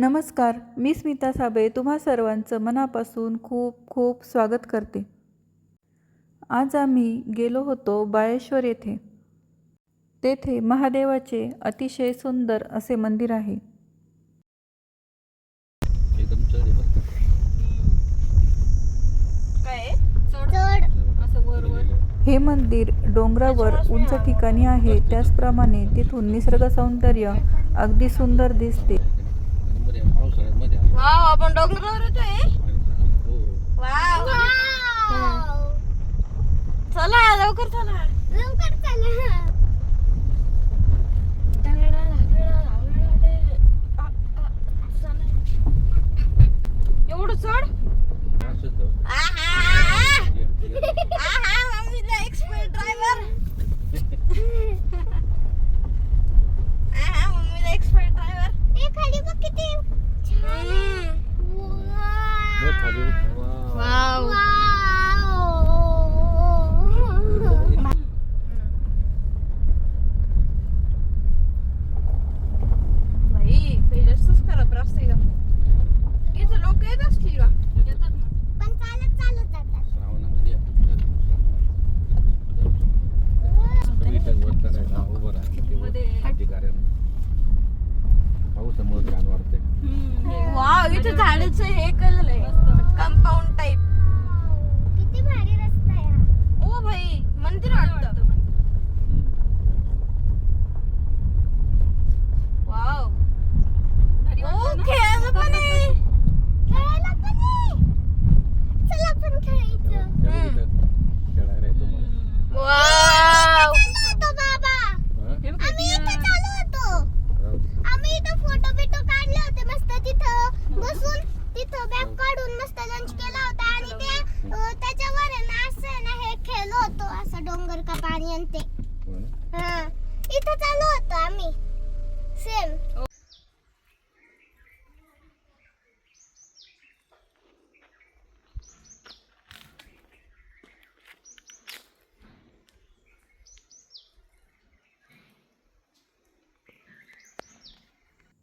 नमस्कार मी स्मिता साबळे तुम्हा सर्वांचं मनापासून खूप खूप स्वागत करते. आज आम्ही गेलो होतो बाळेश्वर येथे. तेथे महादेवाचे अतिशय सुंदर असे मंदिर आहे. हे मंदिर डोंगरावर उंच ठिकाणी आहे. त्याचप्रमाणे तिथून निसर्ग सौंदर्य अगदी सुंदर दिसते. वाव आपण डोंगरावर येतोय हो. वाव. चला लवकर चला. झाडाचं हे केलेलं आहे. कंपाऊंड टाईप किती भारी रस्ता आहे हा. ओ भाई मंदिर वाटतं. वाव. ओ खेळायला पण आहे. खेळायला पण आहे. चला खेळायचं वाव. बाबा. इथं होतो. आम्ही इथं फोटो बिटो काढले होते मस्त तिथं बसून तिथं बॅग काढून मस्त लंच केला होता आणि ते अं, त्याच्यावर आहे ना असं आहे ना हे खेळलो होतो असं डोंगर का पाणी आणि ते हो ना? हा इथं चालू होतो आम्ही सेम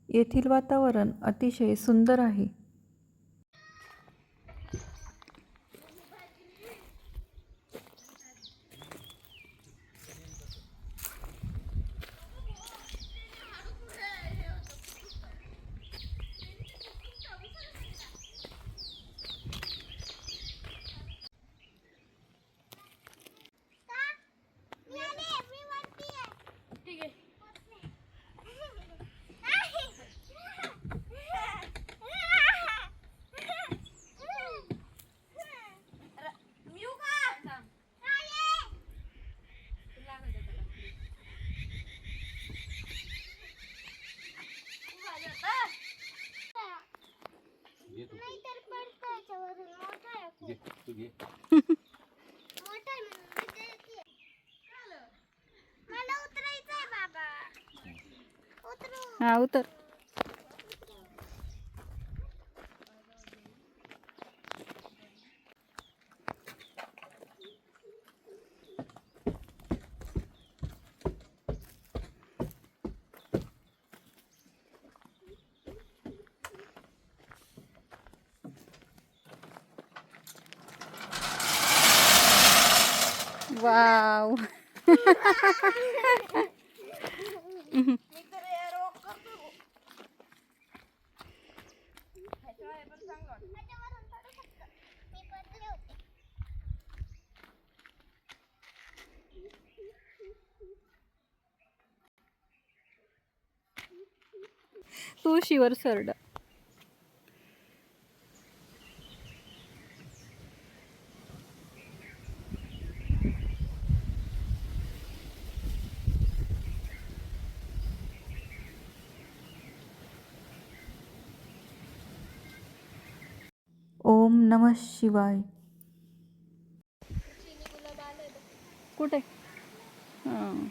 येथील वातावरण अतिशय सुंदर आहे मी आले मी वरती आहे ठीक आहे येऊ का घे तू. नाहीतर पडतं याच्यावरून मोठा आहे खूप. घे, तू घे. मोठा आहे म्हणून मी ते घेते. मला उतरायचं आहे बाबा उतरू हा उतर वाव मी तर यार walk करतो. ह्याच्यावर हे पण चांगलं वाटतं. त्याच्यावरून पडू शकतं. मी पडले तू तुळशीवर सरडा. ओम नमः शिवाय. कुठे? हां.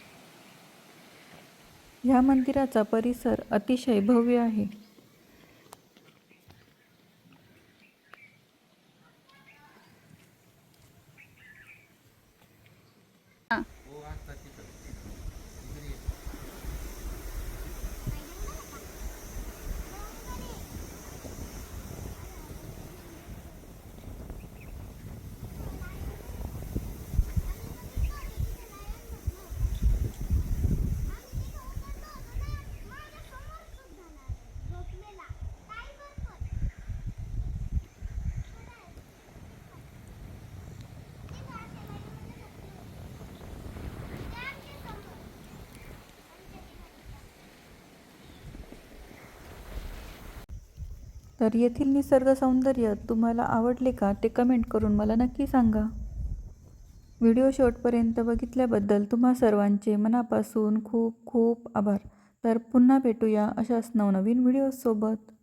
ह्या मंदिराचा परिसर अतिशय भव्य आहे. तर येथील निसर्ग सौंदर्य तुम्हाला आवडले का ते कमेंट करून मला नक्की सांगा. व्हिडिओ शेवटपर्यंत बघितल्याबद्दल तुम्हा सर्वांचे मनापासून खूप खूप आभार. तर पुन्हा भेटूया अशाच नवनवीन व्हिडिओसोबत.